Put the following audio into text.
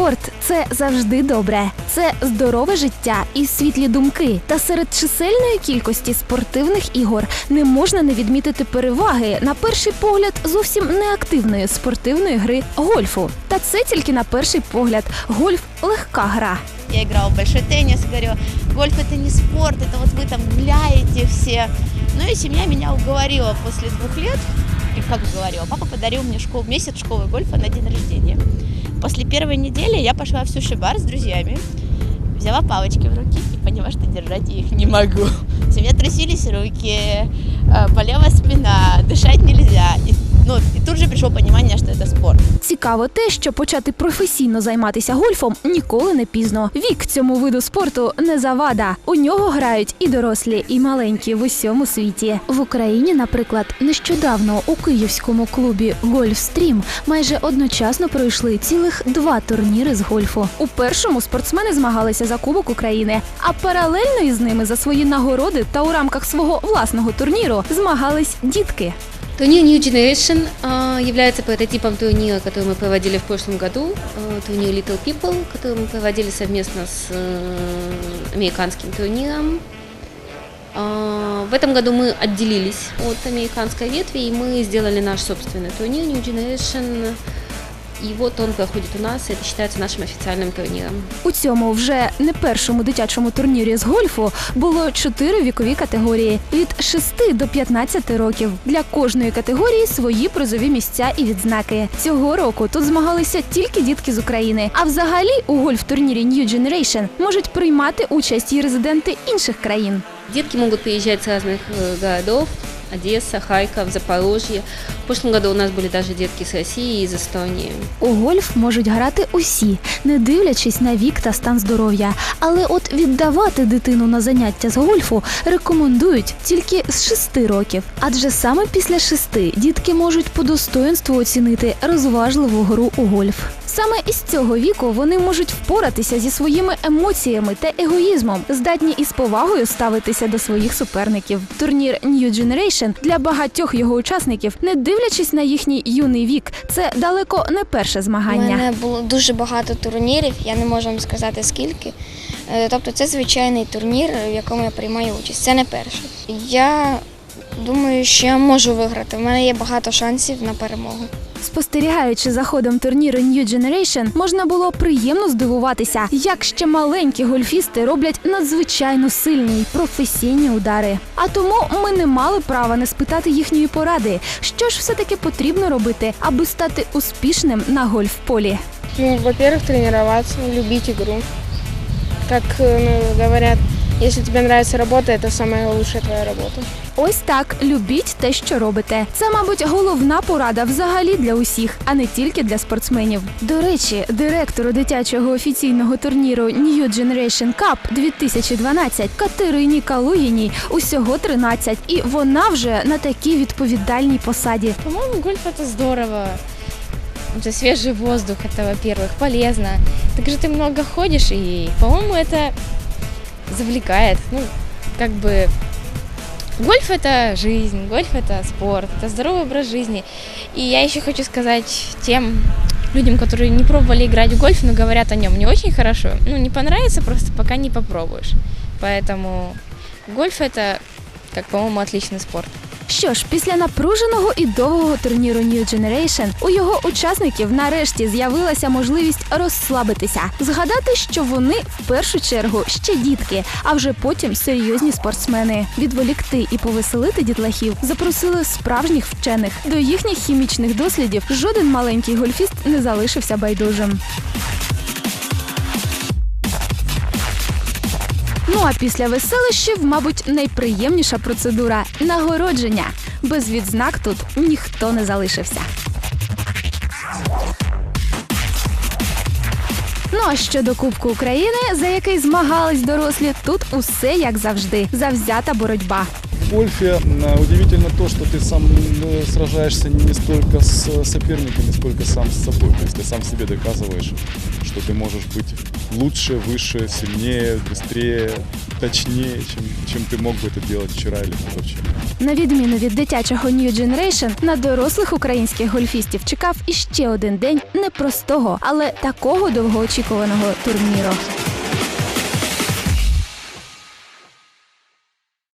спорт це завжди добре. Це здорове життя і світлі думки. Та серед чисельної кількості спортивних ігор не можна не відмітити переваги на перший погляд зовсім неактивної спортивної гри гольфу. Та це тільки на перший погляд. Гольф легка гра. Я играла в большой теннис, говорю, гольф это не спорт, это вот вы там гуляете все. Ну и семья меня уговорила после двух лет, и как уговорила, папа подарил мне школу, месяц школы гольфа на день рождения. После первой недели я пошла в суши-бар с друзьями, взяла палочки в руки и поняла, что держать я их не могу. У меня трясились руки, э, болела спина, дышать нельзя. И, ну, и тут же пришло понимание, что это спорт. Цікаво те, що почати професійно займатися гольфом ніколи не пізно. Вік цьому виду спорту не завада. У нього грають і дорослі, і маленькі в усьому світі. В Україні, наприклад, нещодавно у київському клубі Гольфстрім майже одночасно пройшли цілих два турніри з гольфу. У першому спортсмени змагалися за Кубок України, а паралельно із ними за свої нагороди та у рамках свого власного турніру змагались дітки. Турнир New Generation а, является прототипом турнира, который мы проводили в прошлом году. а, Турнир Little People, который мы проводили совместно с э, американским турниром. А, В этом году мы отделились от американской ветви, и мы сделали наш собственный турнир New Generation. И вот он проходит у нас, и это считается нашим официальным турниром. У цьому вже не першому дитячому турнірі з гольфу було чотири вікові категорії від 6 до 15 років. Для кожної категорії свої призові місця і відзнаки. Цього року тут змагалися тільки дітки з України. А взагалі у гольф-турнірі New Generation можуть приймати участь і резиденти інших країн. Детки могут приезжать с разных э, городов. Одесса, Харьков, Запорожье. В прошлом году у нас были даже детки с России и из Эстонии. У гольф можуть грати усі, не дивлячись на вік та стан здоров'я. Але от віддавати дитину на заняття з гольфу рекомендують тільки з 6 років. Адже саме після 6 дітки можуть по достоинству оцінити розважливу гру у гольф. Саме із цього віку вони можуть впоратися зі своїми емоціями та егоїзмом, здатні із повагою ставитися до своїх суперників. Турнір New Generation для багатьох його учасників, не дивлячись на їхній юний вік, це далеко не перше У змагання. мене було дуже багато турнірів, я не можу вам сказати скільки. Е, Тобто це звичайний турнір, в якому я приймаю участь. Це не перший. Я думаю, що я можу виграти. У мене є багато шансів на перемогу. Спостерігаючи за ходом турніру New Generation, можна було приємно здивуватися, як ще маленькі гольфісти роблять надзвичайно сильні й професійні удари. А тому ми не мали права не спитати їхньої поради, що ж все-таки потрібно робити, аби стати успішним на гольф-полі. Ну, во-первых, тренироваться, любить игру. Как э, ну, говорят, если тебе нравится работа, это самая лучшая твоя работа. Ось так любіть те, що робите. Це, мабуть, головна порада взагалі для усіх, а не тільки для спортсменів. До речі, директору дитячого офіційного турніру New Generation Cup 2012 Катерині Калуїній усього 13, і вона вже на такій відповідальній посаді. По-моему, гольф это здорово. Это свежий воздух, это, во-первых, полезно. Также ты много ходишь, и, по-моему, это завлекает. Ну, как бы гольф это жизнь, гольф это спорт, это здоровый образ жизни. И я еще хочу сказать тем людям, которые не пробовали играть в гольф, но говорят о нем не очень хорошо. Ну, не понравится просто, пока не попробуешь. Поэтому гольф это, как, по-моему, отличный спорт. Що ж, після напруженого і довгого турніру New Generation у його учасників нарешті з'явилася можливість розслабитися, згадати, що вони в першу чергу ще дітки, а вже потім серйозні спортсмени. Відволікти і повеселити дітлахів запросили справжніх вчених. До їхніх хімічних дослідів жоден маленький гольфіст не залишився байдужим. Ну а після веселищів, мабуть, найприємніша процедура нагородження. Без відзнак тут ніхто не залишився. Ну а щодо Кубку України, за який змагались дорослі, тут усе як завжди. Завзята боротьба. В гольфе м, удивительно то, что ты сам э, сражаешься не столько с соперниками, сколько сам с собой. То есть ты сам себе доказываешь, что ты можешь быть лучше, выше, сильнее, быстрее, точнее, чем, чем ты мог бы это делать вчера или позавчера. На відміну від дитячого New Generation, на дорослих українських гольфістів чекав іще один день непростого, але такого довгоочікуваного турніру.